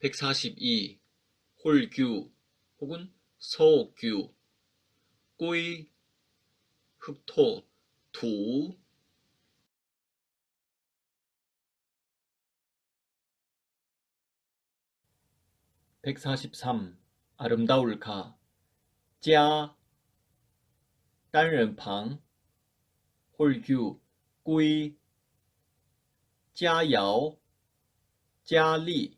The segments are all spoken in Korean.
142. 홀규 혹은 서옥규 꾸이 흑토 두 143. 아름다울까 자单人旁 홀규 꾸이 佳肴佳丽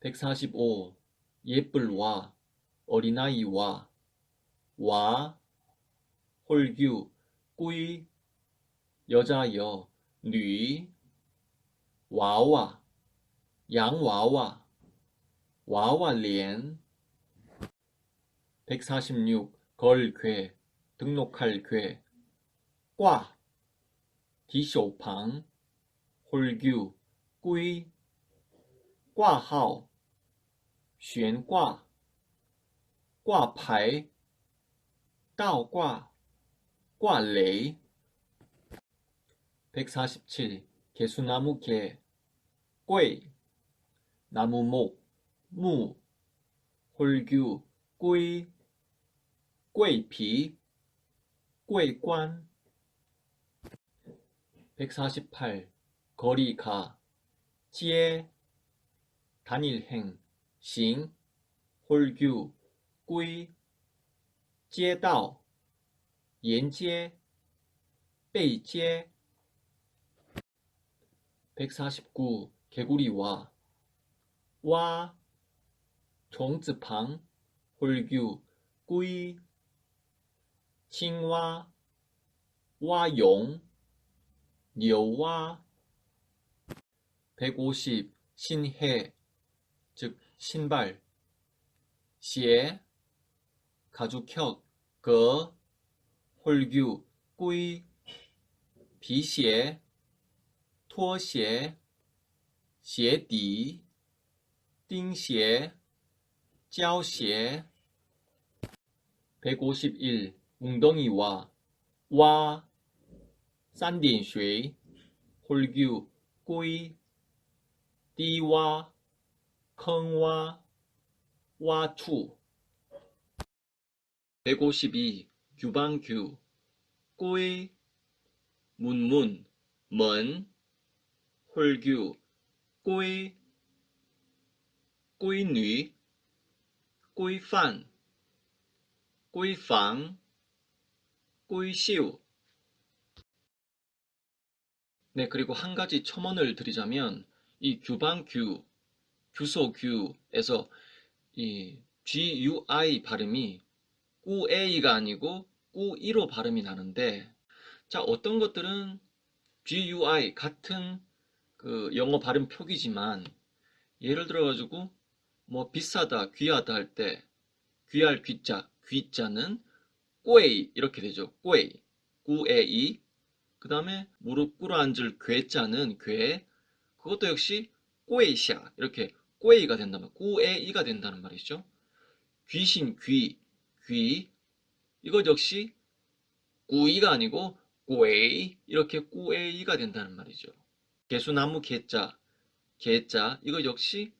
145. 예쁠와 어린아이와 와 홀규 꾸이 여자여 뉘 와와 양와와 와와리엔 146. 걸괴 등록할 괴 꽈, 디쇼팡, 홀규, 꾸이, 꽈하오, 悬挂挂牌倒挂挂雷 147. 개수나무 개 꽹 나무목 무 홀규 꾸이 꽹피 꽹관 148. 거리 가 街 단일행 行 홀규 꾸이 街道沿街背街 149. 개구리와 와 종즈방 홀규 꾸이 青蛙蛙蛹牛蛙 150. 신해 즉 신발. 시에 가죽혁 거 그 홀규 꾸이 비시에 토시에 시에디 띵시에 짜오시에 151 웅덩이와 와 산딘쉐 홀규 꾸이 띠와 컹와 와투 152 규방규. 꾸이 문문. 먼 홀규. 꾸이 꾸이뉘 꾸이판. 꾸이팡. 꾸이시우. 네, 그리고 한 가지 첨언을 드리자면 이 규방규 규소규에서 이 GUI 발음이 꾸에이가 아니고 꾸이로 발음이 나는데 자, 어떤 것들은 GUI 같은 그 영어 발음 표기지만 예를 들어 가지고 뭐 비싸다, 귀하다 할 때 귀할 귀자, 귀자는 꾸에이 이렇게 되죠. 꾸에이, 꾸에이. 그 다음에 무릎 꿇어 앉을 괴자는 괴. 그것도 역시 꾸에이샤 이렇게 꾸에이가 된다면 꾸에이가 된다는 말이죠. 귀신 귀, 귀. 이것 역시 꾸이가 아니고 꾸에이 이렇게 꾸에이가 된다는 말이죠. 개수나무 개자, 개자 이거 역시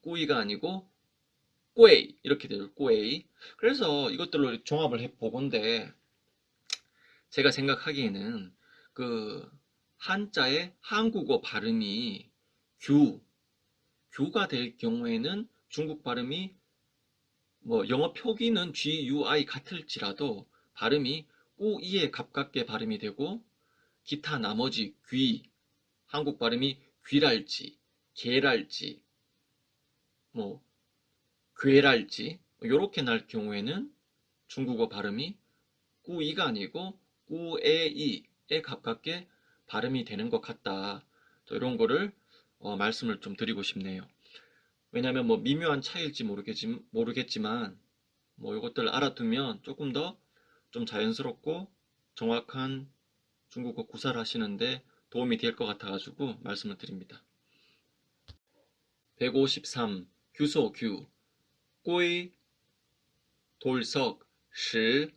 꾸이가 아니고 꾸에이 이렇게 되죠. 꾸에이. 그래서 이것들로 종합을 해 보건데 제가 생각하기에는 그 한자의 한국어 발음이 규, 규가 될 경우에는 중국 발음이 뭐 영어 표기는 GUI 같을지라도 발음이 꾸이에 가깝게 발음이 되고 기타 나머지 귀, 한국 발음이 귀랄지, 개랄지, 뭐 괴랄지 이렇게 날 경우에는 중국어 발음이 꾸이가 아니고 꾸에이에 가깝게 발음이 되는 것 같다. 이런 거를 어, 말씀을 좀 드리고 싶네요. 왜냐면 뭐 미묘한 차이일지 모르겠지, 모르겠지만 뭐 이것들 알아두면 조금 더 좀 자연스럽고 정확한 중국어 구사를 하시는데 도움이 될 것 같아가지고 말씀을 드립니다. 153. 규소 규 꼬이 돌석 시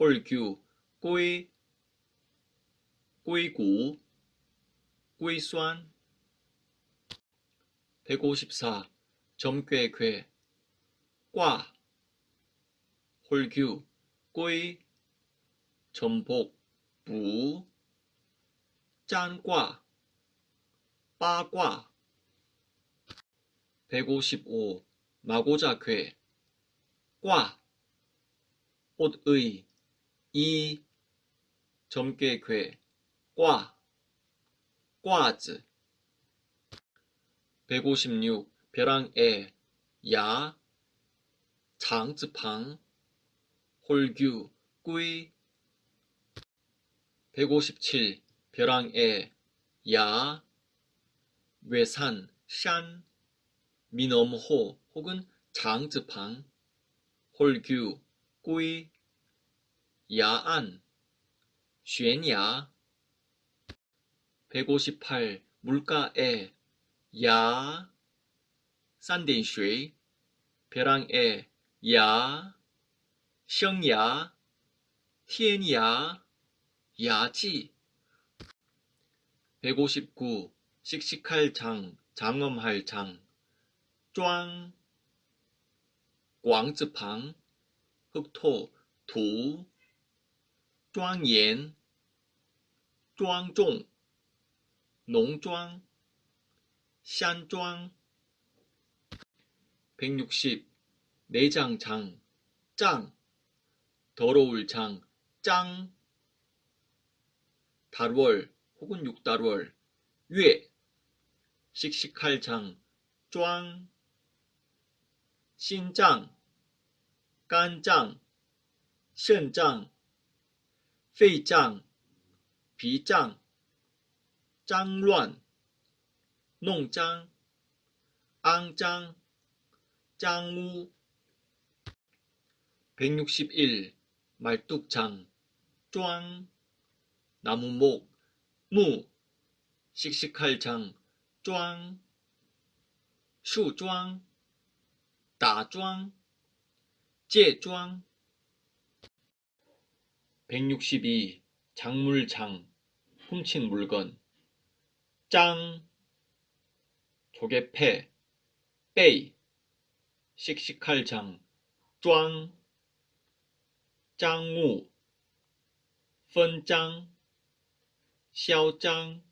홀규 꼬이 꼬이구 꼬이수안 154. 점괘괴 과 홀규 꼬이 전복 부 짠과 빠과 155. 마고자괴 과 옷의 이 점괘괴 과 꽈즈 156. 벼랑에 야 장즈팡 홀규 꾸이 157. 벼랑에 야 외산 산 미넘호 혹은 장즈팡 홀규 꾸이 야안悬崖 158. 물가에 야, 산댄슈이, 벼랑 에, 야, 성呀 天야 야지. 159. 씩씩할 장, 장엄할 장, 쫑, 광즈방, 흑토, 두, 쫑옌쫑종 농쫑, 山庄 160. 내장 장, 짱, 더러울 장, 짱, 달월 혹은 육달월, 月, 씩씩할 장, 庄, 신장, 肝脏, 肾脏, 肺脏, 脾脏, 脏乱, 농장, 앙장, 짱우 161. 말뚝장, 쫑, 나무목, 무, 씩씩할장, 쫑, 수쫑, 다쫑, 제쫑 162. 작물장, 훔친 물건, 짱, 조개 패, 빼이, 씩씩할 장, 쫑, 짱우, 펀짱, 샤오짱,